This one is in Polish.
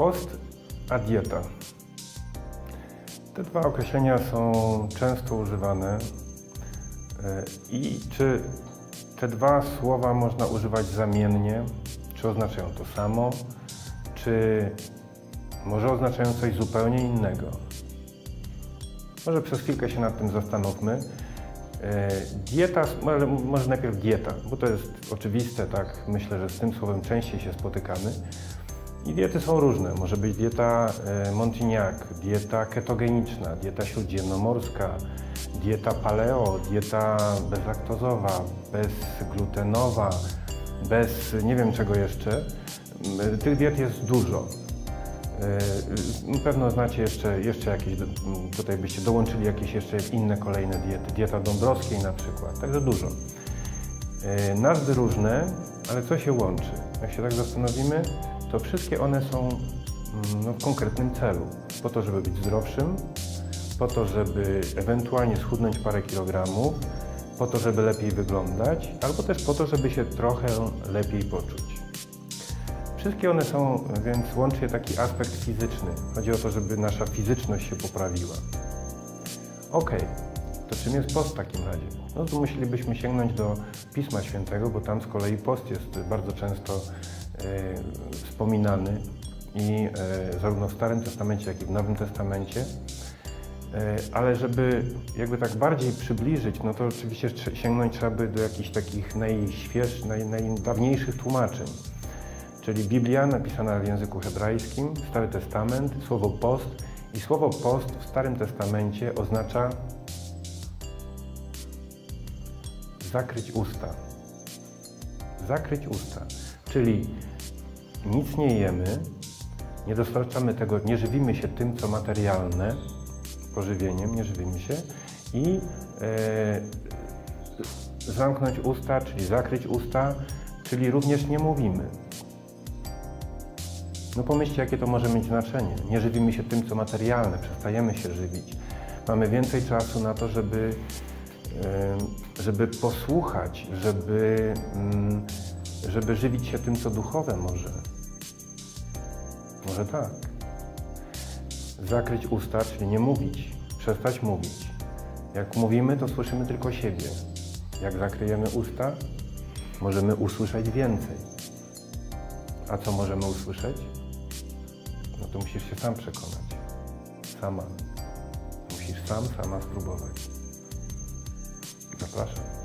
Post a dieta. Te dwa określenia są często używane. E, I czy te dwa słowa można używać zamiennie? Czy oznaczają to samo? Czy może oznaczają coś zupełnie innego? Może przez chwilkę się nad tym zastanówmy. E, Dieta, może, może najpierw dieta, bo to jest oczywiste, tak? Myślę, że z tym słowem częściej się spotykamy. I diety są różne. Może być dieta e, Montignac, dieta ketogeniczna, dieta śródziemnomorska, dieta paleo, dieta bezlaktozowa, bezglutenowa, bez nie wiem czego jeszcze. M, Tych diet jest dużo. E, Na pewno znacie jeszcze, jeszcze jakieś, tutaj byście dołączyli jakieś jeszcze inne kolejne diety. Dieta Dąbrowskiej na przykład, także dużo. E, Nazwy różne, ale co się łączy? Jak się tak zastanowimy, to wszystkie one są mm, no, w konkretnym celu. Po to, żeby być zdrowszym, po to, żeby ewentualnie schudnąć parę kilogramów, po to, żeby lepiej wyglądać, albo też po to, żeby się trochę lepiej poczuć. Wszystkie one są, więc łączy je taki aspekt fizyczny. Chodzi o to, żeby nasza fizyczność się poprawiła. Okej, to czym jest post w takim razie? No tu musielibyśmy sięgnąć do Pisma Świętego, bo tam z kolei post jest bardzo często wspominany i e, zarówno w Starym Testamencie, jak i w Nowym Testamencie. E, ale żeby jakby tak bardziej przybliżyć, no to oczywiście sięgnąć trzeba by do jakichś takich najświeższych, naj, najdawniejszych tłumaczeń. Czyli Biblia napisana w języku hebrajskim, Stary Testament, słowo post i słowo post w Starym Testamencie oznacza zakryć usta. Zakryć usta. Czyli nic nie jemy, nie dostarczamy tego, nie żywimy się tym, co materialne, pożywieniem, nie żywimy się i e, zamknąć usta, czyli zakryć usta, czyli również nie mówimy. No pomyślcie, jakie to może mieć znaczenie. Nie żywimy się tym, co materialne, przestajemy się żywić. Mamy więcej czasu na to, żeby, em, żeby posłuchać, żeby, mm, żeby żywić się tym, co duchowe może. Może tak. Zakryć usta, czyli nie mówić, przestać mówić. Jak mówimy, to słyszymy tylko siebie. Jak zakryjemy usta, możemy usłyszeć więcej. A co możemy usłyszeć? No to musisz się sam przekonać. Sama. Musisz sam, sama spróbować. Zapraszam.